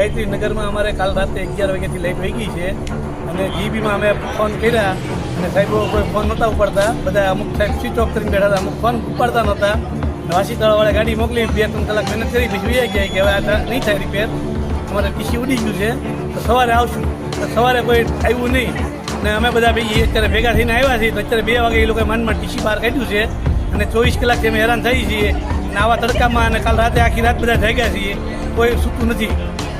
ગાયત્રી નગરમાં અમારે કાલ રાતે અગિયાર વાગ્યાથી લાઈટ વહી ગઈ છે. અને જીબીમાં અમે ફોન કર્યા. અને સાહેબો કોઈ ફોન નહોતા ઉપાડતા. બધા અમુક સાહેબ સ્વિચ ઓફ કરીને બેઠા હતા. અમુક ફોન ઉપાડતા નહોતા. વાસી તળાવાળા ગાડી મોકલી બે ત્રણ કલાક મહેનત કરી. પછી વહી ગયા કે હવે આ નહીં થાય રિપેર અમારે ટીસી ઉડી ગયું છે. તો સવારે આવશું. તો સવારે કોઈ આવ્યું નહીં. ને અમે બધા ભાઈ અત્યારે ભેગા થઈને આવ્યા છીએ. તો અત્યારે બે વાગે એ લોકોએ માંડ ટીસી બહાર કાઢ્યું છે. અને ચોવીસ કલાકથી અમે હેરાન થઈ છીએ. અને આવા તડકામાં અને કાલ રાતે આખી રાત બધા જાગ્યા છીએ. કોઈ સૂતું નથી.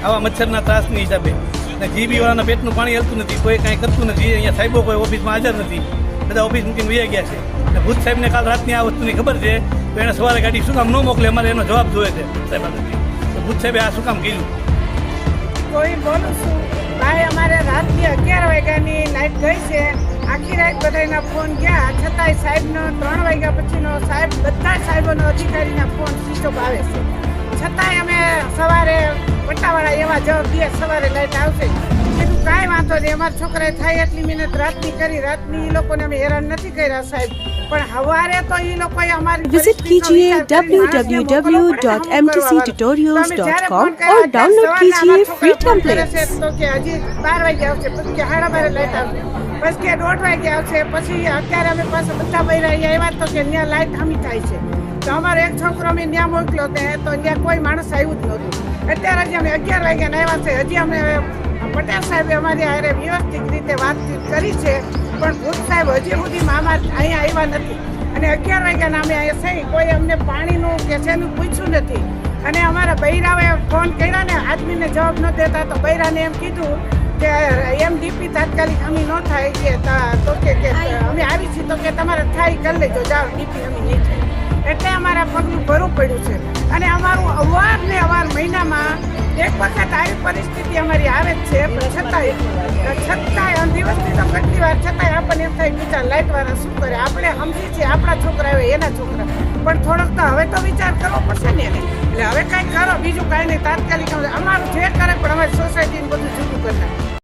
આવા મચ્છરના ત્રાસની હિસાબે. ને જીબીવાળાના પેટનું પાણી હલતું નથી, કોઈ કાંઈ કરતું નથી. અહીંયા સાહેબો કોઈ ઓફિસમાં હાજર નથી. બધા ઓફિસ મૂકીને વહી ગયા છે. અને ભૂત સાહેબને કાલ રાતની આ વસ્તુની ખબર છે? તો એણે સવારે ગાડી શું કામ ન મોકલે, અમારે એનો જવાબ જોઈએ છે. સાહેબ ભૂત સાહેબે આ શું કામ કીધું કોઈ બોલું છું ભાઈ, અમારે રાતની અગિયાર વાગ્યાની લાઈટ ગઈ છે. આખી રાત બધાના ફોન ગયા. છતાંય સાહેબનો ત્રણ વાગ્યા પછીનો સાહેબ, બધા સાહેબોનો અધિકારીના ફોન સ્વિચ આવે છે. છતાંય અમે સવારે પટ્ટાવાળા એવા જવાબ દે સવારે લાઈટ આવશે. કીધું કાંઈ વાંધો નહીં અમારા છોકરાએ થાય એટલી મહેનત રાતની કરી રાતની એ લોકોને અમે હેરાન નથી કર્યા સાહેબ. પણ હવારે તો એ લોકોએ અમારી વિઝિટ www.mtctutorials.com ઓર ડાઉનલોડ કીજીએ ફ્રી ટેમ્પલેટ્સ તો કે હજી 12 વાગે આવશે પછી કે 12:30 લાઈટ આવશે પછી કે દોઢ વાગે આવશે પછી અત્યારે અમે પાછા બધા બૈરા આવ્યા તો કે ત્યાં લાઈટ ખામી થાય છે. તો અમારે એક છોકરો અમે ત્યાં મોકલ્યો તે તો ત્યાં કોઈ માણસ આવ્યું જ નહોતું. અત્યારે હજી અમે અગિયાર વાગ્યા આવ્યા છે. હજી અમે પટેલ સાહેબે અમારી હારે વ્યવસ્થિત રીતે વાતચીત કરી છે. પણ ભૂત સાહેબ હજી સુધીમાં મામા અહીંયા આવ્યા નથી. અને અગિયાર વાગ્યાના અમે અહીંયા થઈ કોઈ અમને પાણીનું કે શેનું પૂછ્યું નથી. અને અમારા બૈરાએ ફોન કર્યા ને આદમીને જવાબ ન દેતા તો બૈરાને એમ કીધું કે એમ ડીપી તાત્કાલિક અમી ન થાય કે તો કે અમે આવી છીએ તો કે તમારે થાય કરી લેજો. જાઓ, ડીપી અમી નહીં થાય એટલે અમારા પગલું ભરવું પડ્યું છે. અને અમારું અવાર ને અવાર મહિનામાં એક વખત આવી પરિસ્થિતિ અમારી આવે જ છે, પણ છતાંય છતાંય દિવસની તો કેટલી વાર છતાંય આપણને એમ થાય વિચાર લાઈટ વાળા શું કરે આપણે સમજીએ છીએ આપણા છોકરા હોય એના છોકરા. પણ થોડોક તો હવે તો વિચાર કરવો પડશે ને એને. એટલે હવે કાંઈ કરો બીજું કાંઈ નહીં, તાત્કાલિક અમારું જે કરે પણ અમારી સોસાયટીને બધું જુદું કરી નાખે.